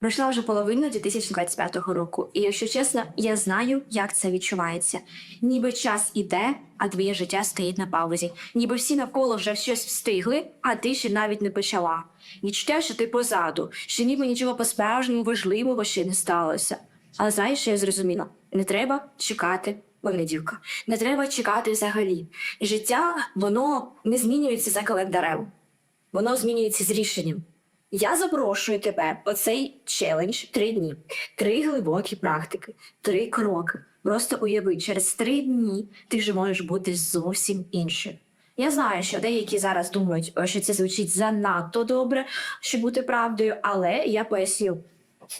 Пройшла вже половина 2025 року, і якщо чесно, я знаю, як це відчувається. Ніби час іде, а твоє життя стоїть на паузі. Ніби всі навколо вже щось встигли, а ти ще навіть не почала. Відчуття, що ти позаду, що ніби нічого по-справжньому важливого ще не сталося. Але знаєш, я зрозуміла? Не треба чекати понеділка. Не треба чекати взагалі. Життя, воно не змінюється за календарем. Воно змінюється з рішенням. Я запрошую тебе у цей челендж три дні, три глибокі практики, три кроки. Просто уяви, через три дні ти вже можеш бути зовсім іншим. Я знаю, що деякі зараз думають, «О, що це звучить занадто добре, щоб бути правдою, але я поясню.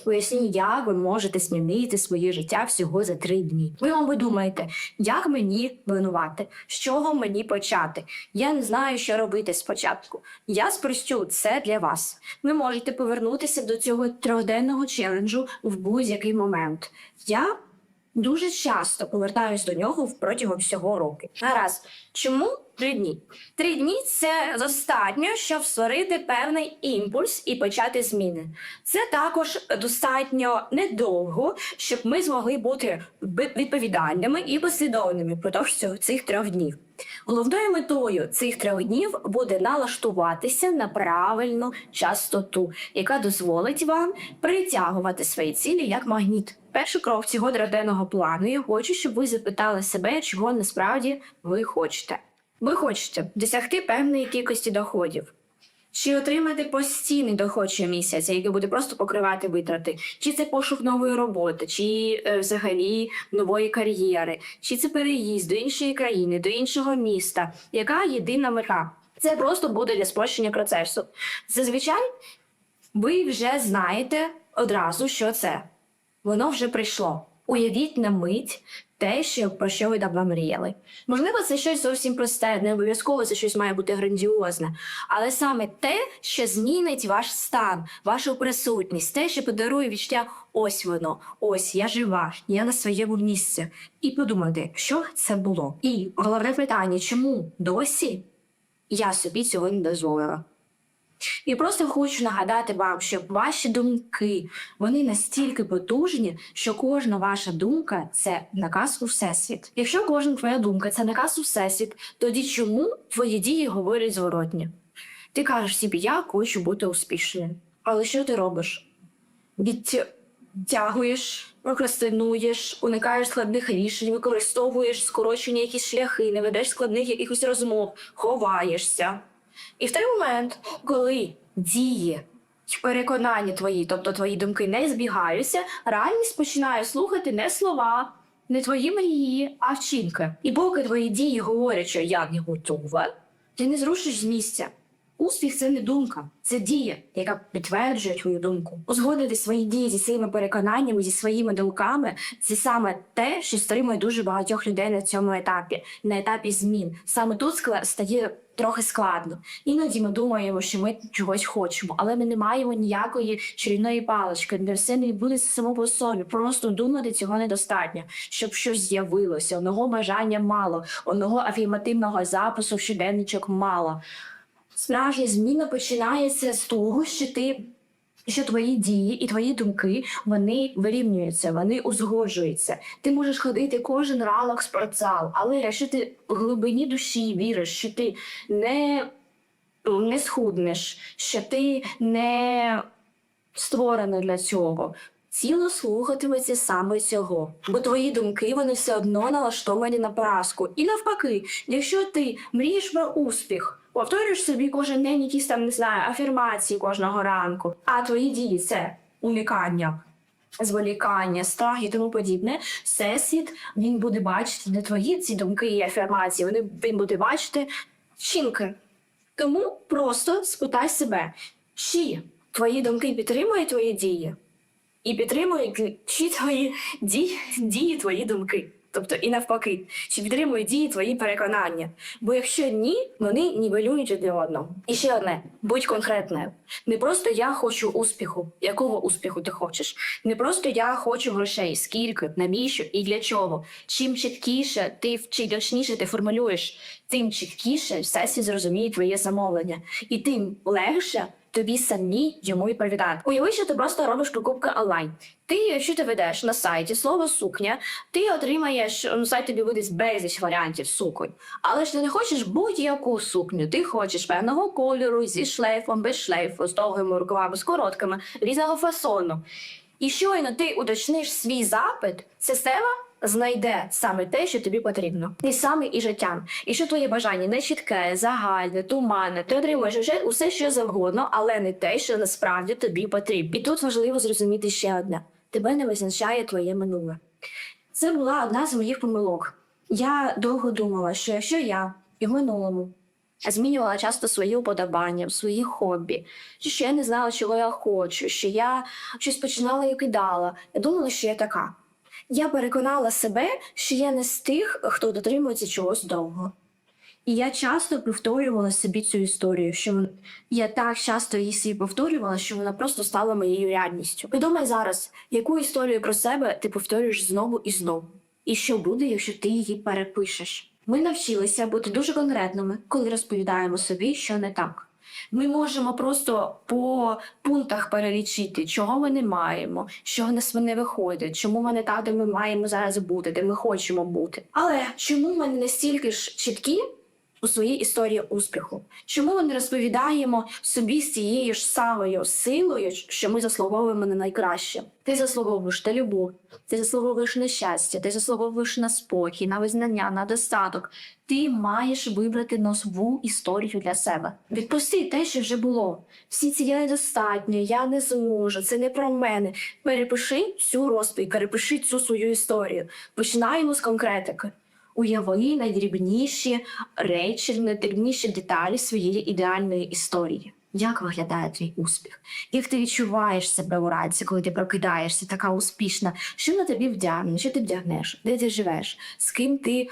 Поясню, як ви можете змінити своє життя всього за три дні. Ви, мабуть, думаєте, як мені планувати, з чого мені почати? Я не знаю, що робити спочатку. Я спростю це для вас. Ви можете повернутися до цього трьохденного челенджу в будь-який момент. Я дуже часто повертаюсь до нього протягом всього року. Гаразд, чому три дні? Три дні це достатньо, щоб створити певний імпульс і почати зміни. Це також достатньо недовго, щоб ми змогли бути відповідальними і послідовними цього- цих трьох днів. Головною метою цих трьох днів буде налаштуватися на правильну частоту, яка дозволить вам притягувати свої цілі як магніт. Перший крок цього трьохденного плану я хочу, щоб ви запитали себе, чого насправді ви хочете. Ви хочете досягти певної кількості доходів. Чи отримати постійний доход щомісяця, який буде просто покривати витрати, чи це пошук нової роботи, чи е, взагалі нової кар'єри, чи це переїзд до іншої країни, до іншого міста? Яка єдина мета? Це просто буде для спрощення процесу. Зазвичай ви вже знаєте одразу, що це. Воно вже прийшло. Уявіть на мить те, що про що ви давно мріяли. Можливо, це щось зовсім просте, не обов'язково це щось має бути грандіозне, але саме те, що змінить ваш стан, вашу присутність, те, що подарує відчуття ось воно, ось я жива, я на своєму місці. І подумати, що це було. І головне питання, чому досі я собі цього не дозволила? І просто хочу нагадати вам, що ваші думки вони настільки потужні, що кожна ваша думка це наказ у всесвіт. Якщо кожна твоя думка це наказ у всесвіт, тоді чому твої дії говорять зворотні? Ти кажеш собі, я хочу бути успішним. Але що ти робиш? Відтягуєш, прокрастинуєш, уникаєш складних рішень, використовуєш скорочені якісь шляхи, не ведеш складних якихось розмов, ховаєшся. І в той момент, коли дії переконання твої, тобто твої думки не збігаються, реальність починає слухати не слова, не твої мрії, а вчинки. І поки твої дії говорять, що я не готова, ти не зрушиш з місця. Успіх це не думка, це дія, яка підтверджує твою думку. Узгодити свої дії зі своїми переконаннями, зі своїми думками це саме те, що стримує дуже багатьох людей на цьому етапі, на етапі змін. Саме тут стає трохи складно. Іноді ми думаємо, що ми чогось хочемо, але ми не маємо ніякої чарівної палички, все не буде само по собі. Просто думати цього недостатньо, щоб щось з'явилося. Одного бажання мало, одного афірмативного запису щоденничок мало. Справжня зміна починається з того, що ти. Що твої дії і твої думки вони вирівнюються, вони узгоджуються. Ти можеш ходити кожен ранок спортзал, але якщо ти в глибині душі віриш, що ти не, не схуднеш, що ти не створена для цього. Тіло слухатиметься саме цього, бо твої думки вони все одно налаштовані на поразку. І навпаки, якщо ти мрієш про успіх, повторюєш собі кожен день якісь там не знаю, афірмації кожного ранку, а твої дії це уникання, зволікання, страх і тому подібне, всесвіт він буде бачити не твої ці думки і афірмації, вони він буде бачити вчинки. Тому просто спитай себе, чи твої думки підтримують твої дії, і підтримують чи твої дії, дії твої думки. Тобто і навпаки, чи підтримують дії твої переконання. Бо якщо ні, вони нівелюють один одного. І ще одне, будь конкретною. Не просто я хочу успіху. Якого успіху ти хочеш? Не просто я хочу грошей, скільки, навіщо і для чого. Чим чіткіше ти чим точніше ти формулюєш, тим чіткіше всесвіт зрозуміє твоє замовлення, і тим легше тобі самі йому відповідати. Уяви, що ти просто робиш покупки онлайн. Ти, якщо ти ведеш на сайті слово сукня, ти отримаєш ну, сайт тобі видасть безліч варіантів суконь. Але ж ти не хочеш будь-яку сукню. Ти хочеш певного кольору зі шлейфом, без шлейфу, з довгими рукавами, з короткими, різного фасону. І щойно ти уточниш свій запит, система знайде саме те, що тобі потрібно. І саме і життям. І що твоє бажання не чітке, загальне, туманне, ти отримуєш вже усе, що завгодно, але не те, що насправді тобі потрібно. І тут важливо зрозуміти ще одне: тебе не визначає твоє минуле. Це була одна з моїх помилок. Я довго думала, що якщо я і в минулому змінювала часто свої уподобання, свої хобі, що я не знала, чого я хочу, що я щось починала і кидала. Я думала, що я така. Я переконала себе, що я не з тих, хто дотримується чогось довго. І я часто повторювала собі цю історію, що я так часто її собі повторювала, що вона просто стала моєю реальністю. Подумай зараз, яку історію про себе ти повторюєш знову і знову. І що буде, якщо ти її перепишеш? Ми навчилися бути дуже конкретними, коли розповідаємо собі, що не так. Ми можемо просто по пунктах перелічити, чого ми не маємо, що в нас не виходить, чому ми не так, де ми маємо зараз бути, де ми хочемо бути. Але чому ми не настільки ж чіткі у своїй історії успіху? Чому ми не розповідаємо собі з цією ж самою силою, що ми заслуговуємо на найкраще? Ти заслуговуєш на любов, ти заслуговуєш на щастя, ти заслуговуєш на спокій, на визнання, на достаток. Ти маєш вибрати нову історію для себе. Відпусти те, що вже було. Всі ці я недостатньо, я не зможу, це не про мене. Перепиши цю розповідь, перепиши цю свою історію. Починаємо з конкретики. Уяви найдрібніші речі, найдрібніші деталі своєї ідеальної історії. Як виглядає твій успіх? Як ти відчуваєш себе уранці, коли ти прокидаєшся, така успішна? Що на тобі вдягне? Що ти вдягнеш? Де ти живеш? З ким ти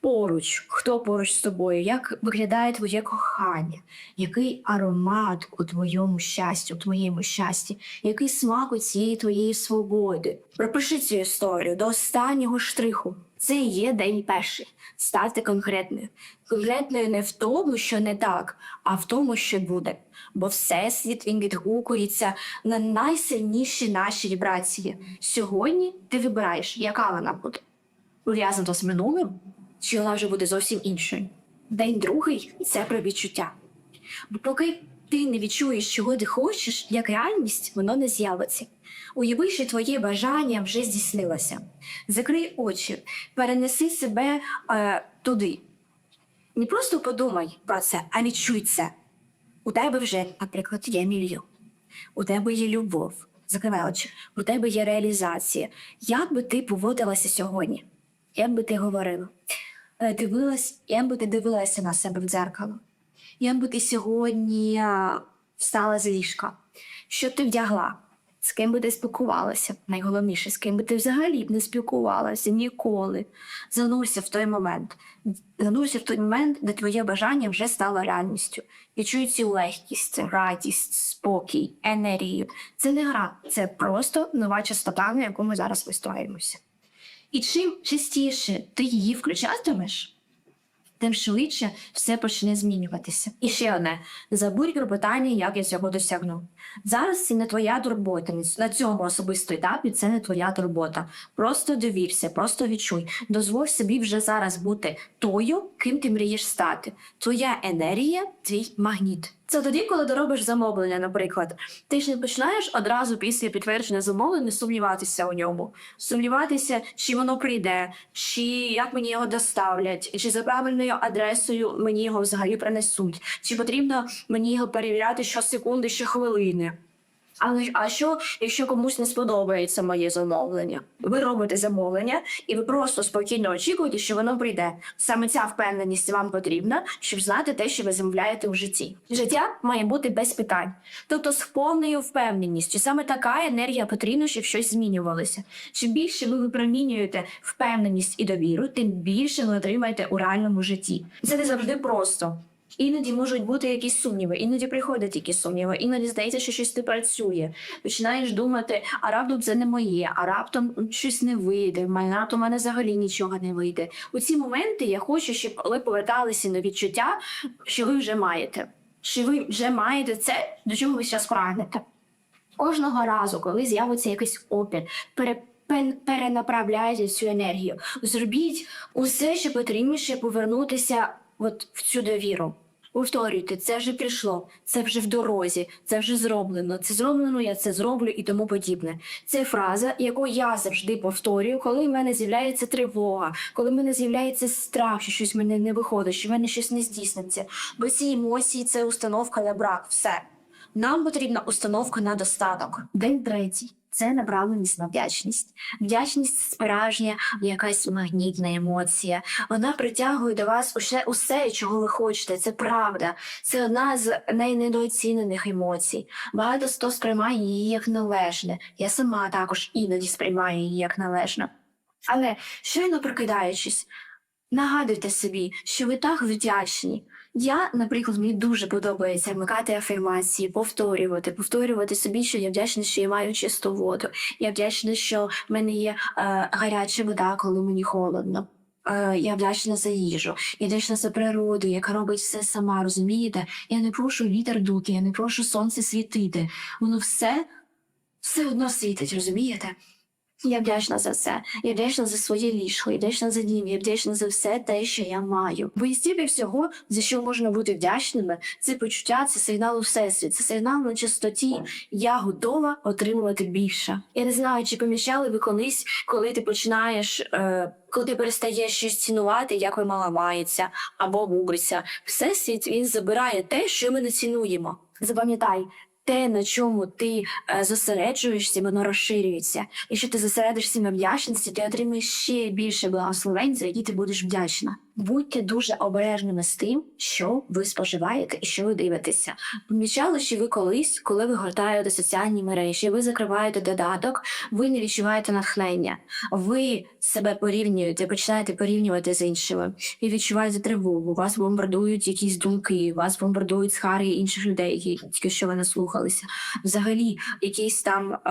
поруч? Хто поруч з тобою? Як виглядає твоє кохання? Який аромат у твоєму щасті, у твоєму щасті? Який смак у цієї твоєї свободи? Пропиши цю історію до останнього штриху. Це є день перший. Стати конкретною. Конкретною не в тому, що не так, а в тому, що буде. Бо всесвіт він відгукується на найсильніші наші вібрації. Сьогодні ти вибираєш, яка вона буде. Пов'язана з минулим, вона вже буде зовсім іншою. День другий це про відчуття. Бо поки ти не відчуєш, чого ти хочеш, як реальність, воно не з'явиться. Уяви, що твоє бажання вже здійснилося. Закрий очі, перенеси себе е, туди. Не просто подумай про це, а відчуй це. У тебе вже, наприклад, є мільйон. У тебе є любов. Закривай очі. У тебе є реалізація. Як би ти поводилася сьогодні? Як би ти говорила? Е, Дивилась, як би ти дивилася на себе в дзеркало? Як би ти сьогодні встала з ліжка? Що ти вдягла? З ким би ти спілкувалася? Найголовніше, з ким би ти взагалі б не спілкувалася ніколи. Занурся в той момент. Занурся в той момент, де твоє бажання вже стало реальністю. І чую цю легкість, радість, спокій, енергію. Це не гра, це просто нова частота, на яку ми зараз вистроїмося. І чим частіше ти її включатимеш, тим швидше все почне змінюватися. І ще одне: забудь про питання, як я цього досягну. Зараз це не твоя турбота. На цьому особистому етапі це не твоя турбота. Просто довірся, просто відчуй. Дозволь собі вже зараз бути тою, ким ти мрієш стати. Твоя енергія, твій магніт. Це тоді, коли ти робиш замовлення, наприклад. Ти ж не починаєш одразу після підтвердження замовлення сумніватися у ньому, сумніватися, чи воно прийде, чи як мені його доставлять, чи за правильною адресою мені його взагалі принесуть, чи потрібно мені його перевіряти щосекунди, щохвилини. Але а що, якщо комусь не сподобається моє замовлення? Ви робите замовлення, і ви просто спокійно очікуєте, що воно прийде. Саме ця впевненість вам потрібна, щоб знати те, що ви замовляєте в житті. Життя має бути без питань, тобто з повною впевненістю. Саме така енергія потрібна, щоб щось змінювалося. Чим більше ви випромінюєте впевненість і довіру, тим більше ви отримаєте у реальному житті. Це не завжди просто. Іноді можуть бути якісь сумніви, іноді приходять якісь сумніви, іноді здається, що щось не працює. Починаєш думати, а раптом це не моє, а раптом щось не вийде, раптом в мене взагалі нічого не вийде. У ці моменти я хочу, щоб ви поверталися на відчуття, що ви вже маєте. що ви вже маєте це, до чого ви зараз прагнете. Кожного разу, коли з'явиться якийсь опір, пере, перенаправляйте цю енергію. Зробіть усе, що потрібно, щоб повернутися от в цю довіру. Повторюйте, це вже прийшло, це вже в дорозі, це вже зроблено. Це зроблено, я це зроблю і тому подібне. Це фраза, яку я завжди повторюю, коли в мене з'являється тривога, коли в мене з'являється страх, що щось в мене не виходить, що в мене щось не здійсниться. Бо ці емоції це установка на брак. Все. Нам потрібна установка на достаток. День третій. Це направленість на вдячність. Вдячність справжня, якась магнітна емоція. Вона притягує до вас усе, усе, чого ви хочете. Це правда. Це одна з найнедооцінених емоцій. Багато хто сприймає її як належне. Я сама також іноді сприймаю її як належне. Але щойно прокидаючись, нагадуйте собі, що ви так вдячні. Я, наприклад, мені дуже подобається вмикати афірмації, повторювати, повторювати собі, що я вдячна, що я маю чисту воду. Я вдячна, що в мене є е, гаряча вода, коли мені холодно. Е, я вдячна за їжу, я вдячна за природу, яка робить все сама, розумієте? Я не прошу вітер дути, я не прошу сонце світити. Воно все, все одно світить, розумієте? Я вдячна за це. Я вдячна за своє ліжко, я вдячна за дім, я вдячна за все те, що я маю. Бо і стільки всього, за що можна бути вдячними, це почуття, це сигнал у всесвіт, це сигнал на частоті. Я готова отримувати більше. Я не знаю, чи помічали ви колись, коли ти починаєш. Е- коли ти перестаєш щось цінувати, як ви мала мається або губриться, всесвіт він забирає те, що ми не цінуємо. Запам'ятай, те, на чому ти е, зосереджуєшся, воно розширюється. Якщо ти зосередишся на вдячності, ти отримаєш ще більше благословень, за які ти будеш вдячна. Будьте дуже обережними з тим, що ви споживаєте і що ви дивитеся. Помічали, що ви колись, коли ви гортаєте соціальні мережі, ви закриваєте додаток, ви не відчуваєте натхнення. Ви себе порівнюєте, починаєте порівнювати з іншими і відчуваєте тривогу. Вас бомбардують якісь думки, вас бомбардують схари інших людей, які тільки що ви наслухалися. Взагалі, якісь там е,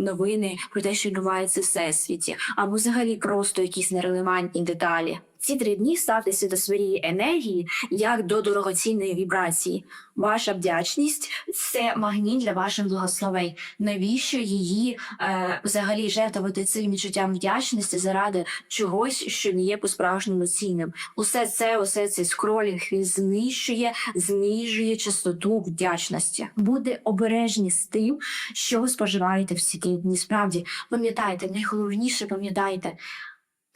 новини про те, що відбувається в всесвіті, або взагалі просто якісь нерелевантні деталі. Ці три дні ставтеся до своєї енергії як до дорогоцінної вібрації. Ваша вдячність це магніт для ваших благословень. Навіщо її е, взагалі жертвувати цим відчуттям вдячності заради чогось, що не є по-справжньому цінним? Усе це, усе цей скролінг він знищує, знижує частоту вдячності. Буде обережні з тим, що ви споживаєте всі ті дні. Справді пам'ятайте, найголовніше пам'ятайте.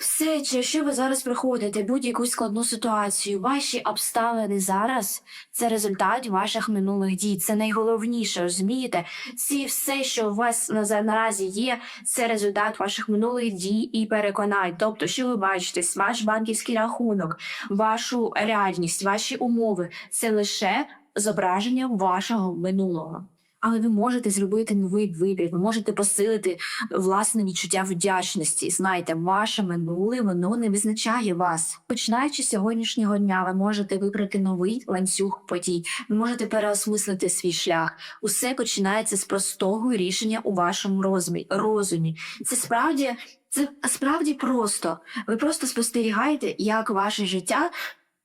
Все, через що ви зараз проходите будь-яку складну ситуацію, ваші обставини зараз це результат ваших минулих дій. Це найголовніше, розумієте? Ці все, що у вас на наразі є, це результат ваших минулих дій і переконань. Тобто, що ви бачите, ваш банківський рахунок, вашу реальність, ваші умови це лише зображення вашого минулого. Але ви можете зробити новий вибір, ви можете посилити власне відчуття вдячності. Знайте, ваше минуле воно не визначає вас. Починаючи з сьогоднішнього дня, ви можете вибрати новий ланцюг подій. Ви можете переосмислити свій шлях. Усе починається з простого рішення у вашому розумі. розумі. Це справді це справді просто. Ви просто спостерігаєте, як ваше життя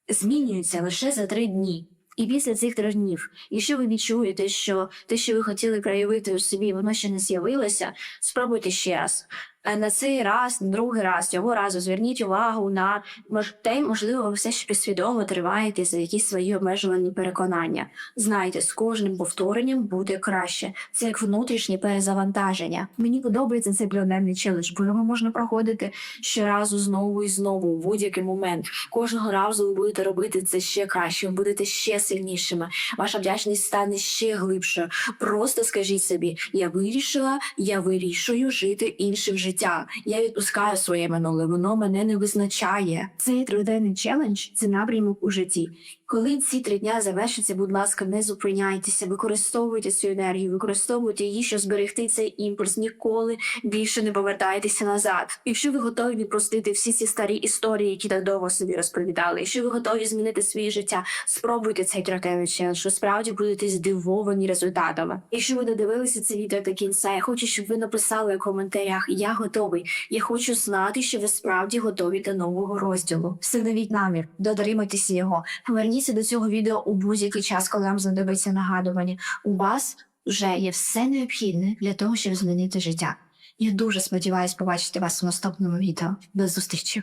змінюється лише за три дні. І після цих трьох днів, якщо ви відчуєте, що те, що ви хотіли проявити у собі, воно ще не з'явилося, спробуйте ще раз. Е, На цей раз, на другий раз, цього разу зверніть увагу на те, можливо, ви все ще підсвідомо триваєте за якісь свої обмежувані переконання. Знайте, з кожним повторенням буде краще. Це як внутрішнє перезавантаження. Мені подобається цей пленерний челендж, бо його можна проходити щоразу знову і знову, в будь-який момент. Кожного разу ви будете робити це ще краще, ви будете ще сильнішими. Ваша вдячність стане ще глибшою. Просто скажіть собі: я вирішила, я вирішую жити іншим життям. Я відпускаю своє минуле, воно мене не визначає. Цей триденний челендж це напрямок у житті. Коли ці три дня завершаться, будь ласка, не зупиняйтеся, використовуйте цю енергію, використовуйте її, щоб зберегти цей імпульс. Ніколи більше не повертайтеся назад. Якщо ви готові відпростити всі ці старі історії, які так довго собі розповідали, якщо ви готові змінити своє життя, спробуйте цей триденний челендж, ви справді будете здивовані результатами. Якщо ви додивилися це відео до кінця, я хочу, щоб ви написали у коментарях Я готовий. Я хочу знати, що ви справді готові до нового розділу. Встановіть намір, дотримуйтеся його. Поверніть Зверніться до цього відео у будь-який час, коли вам знадобиться нагадування. У вас вже є все необхідне для того, щоб змінити життя. Я дуже сподіваюся побачити вас у наступному відео. До зустрічі!